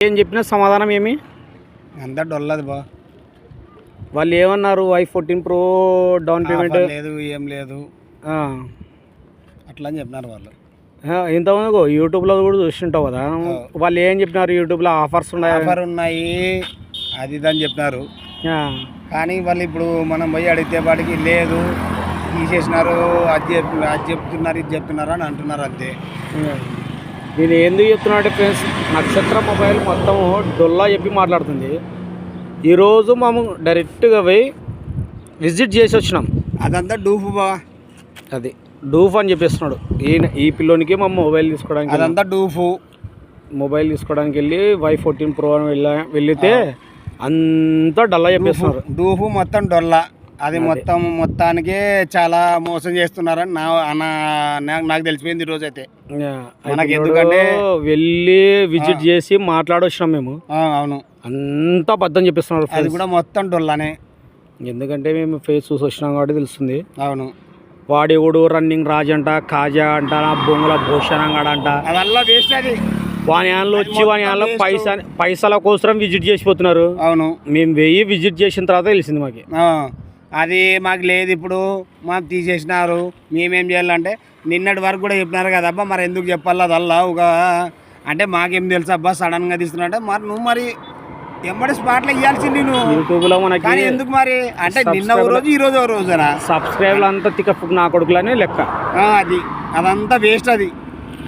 ఏం చెప్పినా సమాధానం ఏమి? అంతా డొల్లది బా. వాళ్ళు ఏమన్నారు? I fourteen pro down payment లేదు ఏం లేదు. అట్లా అని చెప్పినారు వాళ్ళు. ఇంతకుముందు యూట్యూబ్లో కూడా చూస్తుంటావు కదా? వాళ్ళు ఏం చెప్పినారు? యూట్యూబ్లో ఆఫర్స్ ఉన్నాయి? ఆఫర్ ఉన్నాయి. అది ఇది అని చెప్పినారు. కానీ వాళ్ళు ఇప్పుడు మనం పోయి అడిగితే వాడికి లేదు. తీసేసినారు. అది చెప్ అది చెప్తున్నారు ఇది చెప్తున్నారు అని అంటున్నారు అంతే. నేను ఎందుకు చెప్తున్నా అంటే ఫ్రెండ్స్ నక్షత్ర మొబైల్ మొత్తం డొల్లా చెప్పి మాట్లాడుతుంది. ఈరోజు మేము డైరెక్ట్గా పోయి విజిట్ చేసి వచ్చినాం. అదంతా డూఫు బా అది డూఫ్ అని చెప్పేస్తున్నాడు. ఈయన ఈ పిల్లోనికి మా మొబైల్ తీసుకోవడానికి అదంతా డూఫు. మొబైల్ తీసుకోవడానికి వెళ్ళి వై ఫోర్టీన్ ప్రో అని వెళ్ళా వెళ్తే అంతా డల్లా చెప్పేస్తున్నారు. డూఫు మొత్తం డొల్ల. అది మొత్తం మొత్తానికి చాలా మోసం చేస్తున్నారని నా నా- నాకు- తెలిసిపోయింది ఈరోజు అయితే మనకి ఎందుకంటే- వెళ్ళి విజిట్ చేసి మాట్లాడొచ్చినాం మేము. అవును. అంతా బద్దం చెప్పిస్తున్నారు అది కూడా మొత్తం డొల్లనే. ఎందుకంటే మేము ఫేస్ చూసి వచ్చినాం కాబట్టి తెలుస్తుంది. అవును. వాడెవడు రన్నింగ్ రాజ్ అంట కాజా అంట బొంగుల భూషణంగాడ అంట. అదల్లా వేస్ట్ అది. వాని యాన్లు వచ్చి వాని యాన్లో పైసా పైసల కోసం విజిట్ చేసిపోతున్నారు. అవును. మేము వెయ్యి విజిట్ చేసిన తర్వాత తెలిసింది మాకు. అది మాకు లేదు ఇప్పుడు. మాకు తీసేసినారు. మేమేం చేయాలంటే నిన్నటి వరకు కూడా చెప్పినారు కదా అబ్బా మరి ఎందుకు చెప్పాలి అదల్లా ఒక అంటే మాకేం తెలుసు అబ్బా సడన్గా తీస్తున్నా మరి నువ్వు మరి ఎంబడి స్పాట్లో ఇవ్వాల్సింది నువ్వు. యూట్యూబ్లో మనకి కానీ ఎందుకు మరి? అంటే నిన్న ఓ రోజు ఈ రోజు ఓ రోజునా. సబ్స్క్రైబర్లు అంతా తిక్క నా కొడుకులని లెక్క. అది. అదంతా వేస్ట్ అది.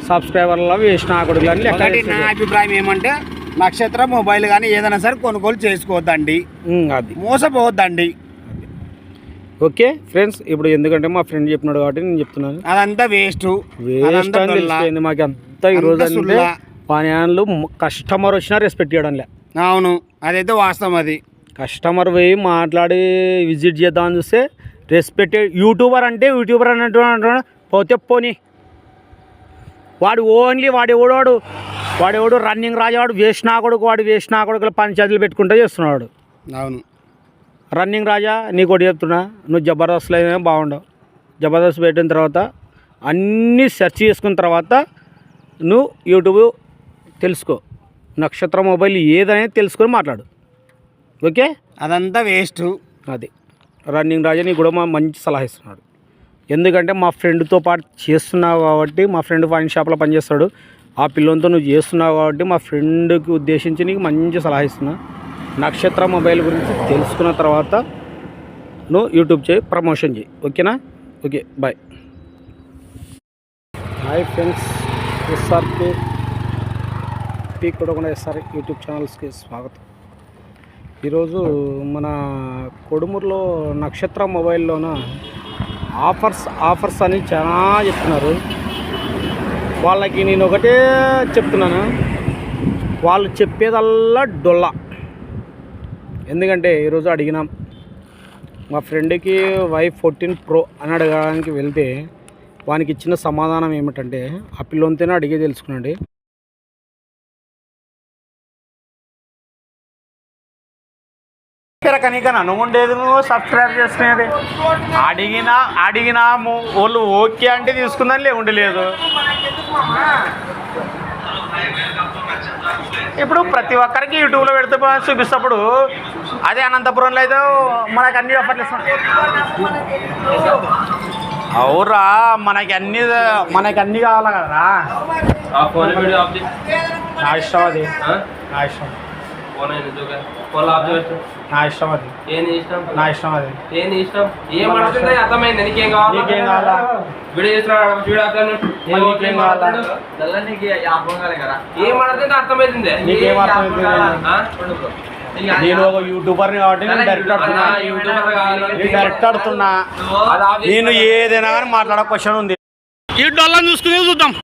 సబ్స్క్రైబర్ల వేసిన నా కొడుకులని లెక్క నా అభిప్రాయం ఏమంటే నక్షత్ర మొబైల్ కానీ ఏదైనా సరే కొనుగోలు చేసుకోవద్దండి. అది. మోసపోవద్దండి. ఓకే ఫ్రెండ్స్ ఇప్పుడు ఎందుకంటే మా ఫ్రెండ్ చెప్పినాడు కాబట్టి నేను చెప్తున్నాను. అదంతా వేస్ట్. వేస్ట్ అని తెలిసిపోయింది మాకు అంతా ఈ రోజు అంతా అంటే సుల్లా. వాని యాన్లు కస్టమర్ వచ్చినా రెస్పెక్ట్ చేయడంలే. అవును అదైతే వాస్తవం అది. కస్టమర్ పోయి మాట్లాడి విజిట్ చేద్దామని చూస్తే రెస్పెక్ట్ యూట్యూబర్ అంటే యూట్యూబర్ అన్నట్టు పోతే పోని. వాడు ఓన్లీ వాడు ఎవడోడు వాడు ఎవడు రన్నింగ్ రాజావాడు వేస్ట్ నా కొడుకు వాడు వేస్ట్ నా కొడుకుల పంచాయతీలు పెట్టుకుంటూ చేస్తున్నాడు. అవును. రన్నింగ్ రాజా నీకు ఒకటి చెప్తున్నా నువ్వు జబర్దస్త్లో అయినా బాగుండవు. జబర్దస్త్ పెట్టిన తర్వాత అన్నీ సెర్చ్ చేసుకున్న తర్వాత నువ్వు యూట్యూబ్ తెలుసుకో. నక్షత్ర మొబైల్ ఏదనేది తెలుసుకొని మాట్లాడు. ఓకే? అదంతా వేస్ట్. అది. రన్నింగ్ రాజా నీకు కూడా మా మంచి సలహా ఇస్తున్నాడు. ఎందుకంటే మా ఫ్రెండ్తో పాటు చేస్తున్నావు కాబట్టి మా ఫ్రెండ్ వైన్ షాప్లో పనిచేస్తాడు. ఆ పిల్లలతో నువ్వు చేస్తున్నావు కాబట్టి మా ఫ్రెండ్కి ఉద్దేశించి నీకు మంచి సలహా ఇస్తున్నా. నక్షత్ర మొబైల్ గురించి తెలుసుకున్న తర్వాత నువ్వు యూట్యూబ్ చేయి ప్రమోషన్ చేయి. ఓకేనా? Okay bye hi friends SRK P కూడా ఎస్ఆర్ యూట్యూబ్ ఛానల్స్కి స్వాగతం. ఈరోజు మన కొడుమూరులో నక్షత్ర మొబైల్లోన ఆఫర్స్ ఆఫర్స్ అని చాలా చెప్తున్నారు. వాళ్ళకి నేను ఒకటే చెప్తున్నాను. వాళ్ళు చెప్పేదల్లా డొల్ల. ఎందుకంటే ఈరోజు అడిగినాం మా ఫ్రెండ్కి వై ఫోర్టీన్ ప్రో అని అడగడానికి వెళ్తే వానికి ఇచ్చిన సమాధానం ఏమిటంటే ఆ పిల్లలతోనే అడిగి తెలుసుకున్నాండి కనుక నన్ను ఉండేది నువ్వు సబ్స్క్రైబ్ చేసుకునేది? అడిగినా అడిగినా వాళ్ళు ఓకే అంటే తీసుకుందని లే ఉండలేదు. ఇప్పుడు ప్రతి ఒక్కరికి యూట్యూబ్లో పెడితే బా- చూపిస్తప్పుడు అదే అనంతపురంలో అయితే మనకు అన్ని ఆఫర్లు అవురా మనకి అన్ని మనకి అన్ని కావాలి కదరా? నా ఇష్టం అది? నా ఇష్టం. నా ఇష్టం అది. ఏంది ఇష్టం? నా ఇష్టం అది. ఏం అర్థమైంది. నేను ఒక యూట్యూబర్ని కాబట్టి నేను డైరెక్ట్ ఆడుతున్నా యూట్యూబర్ డైరెక్ట్ ఆడుతున్నా నేను ఏదైనా కానీ మాట్లాడే క్వశ్చన్ ఉంది. ఈ డొల్లని చూసుకుని చూద్దాం.